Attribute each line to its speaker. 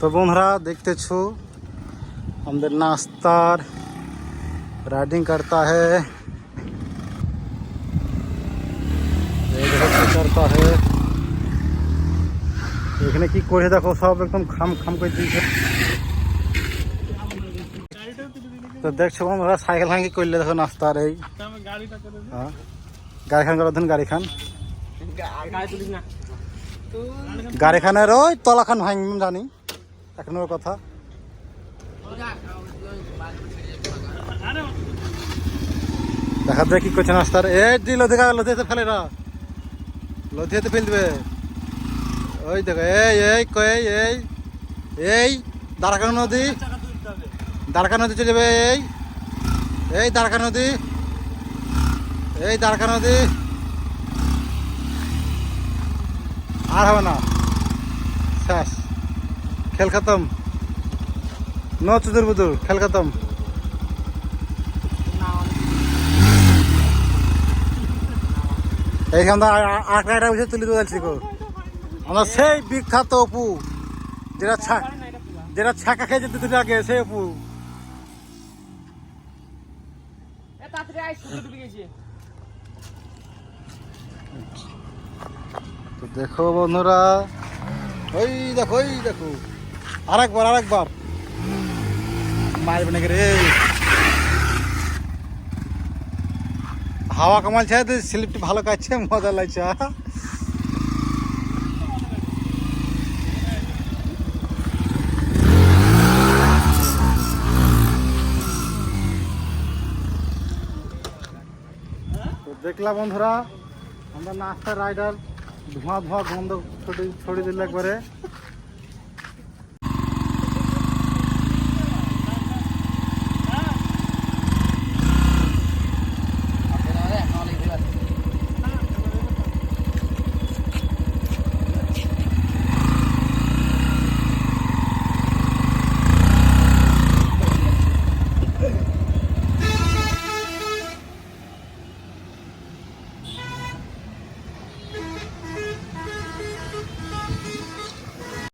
Speaker 1: তো বন্ধুরা দেখতেছো আমাদের নাস্তার রাইডিং करता है ये देखो কি करता है এখানে কি করে দেখো সব একদম খাম খাম করে দিয়েছে তো দেখছো বন্ধুরা সাইকেল খান কি করলে দেখো নাস্তার এই হ্যাঁ গাড়ি খান করার গাড়ি খান গাড়ি খানের ওই তলা খান ভাঙ জানি এক নম্বর কথা দেখা কি করছে নাস্তার। এই দি লধিকা লধিয়াতে ফেলে না লধিয়াতে ফেল দেবে। ওই দেখো, এই এই, কই, এই এই, দ্বারকা নদী। দ্বারকা নদী চলে যাবে, এই এই, দ্বারকা নদী। এই, দ্বারকা নদী। আর হবে না। শেষ। খেল খতম। নো চুদুর বুদুর খেল খতম এইখান আঁকড়াটা উঠে তুলে দিয়েছি গো আমরা সেই বিখ্যাত অপু যেটা ছা যেটা ছাকা খেয়ে যেতে দুটো আগে সেই অপু। তো দেখো বন্ধুরা ওই দেখো ওই দেখো। আরেকবার আরেকবার। মারবে নাকি রে হাওয়া কামাল ছেড়ে স্লিপটি ভালো কাটছে মজা লাগছে দেখলাম বন্ধুরা আমরা নাস্তা রাইডার ধোঁয়া ধোঁয়া গন্ধ ছড়ি ছড়িয়ে দিল একবারে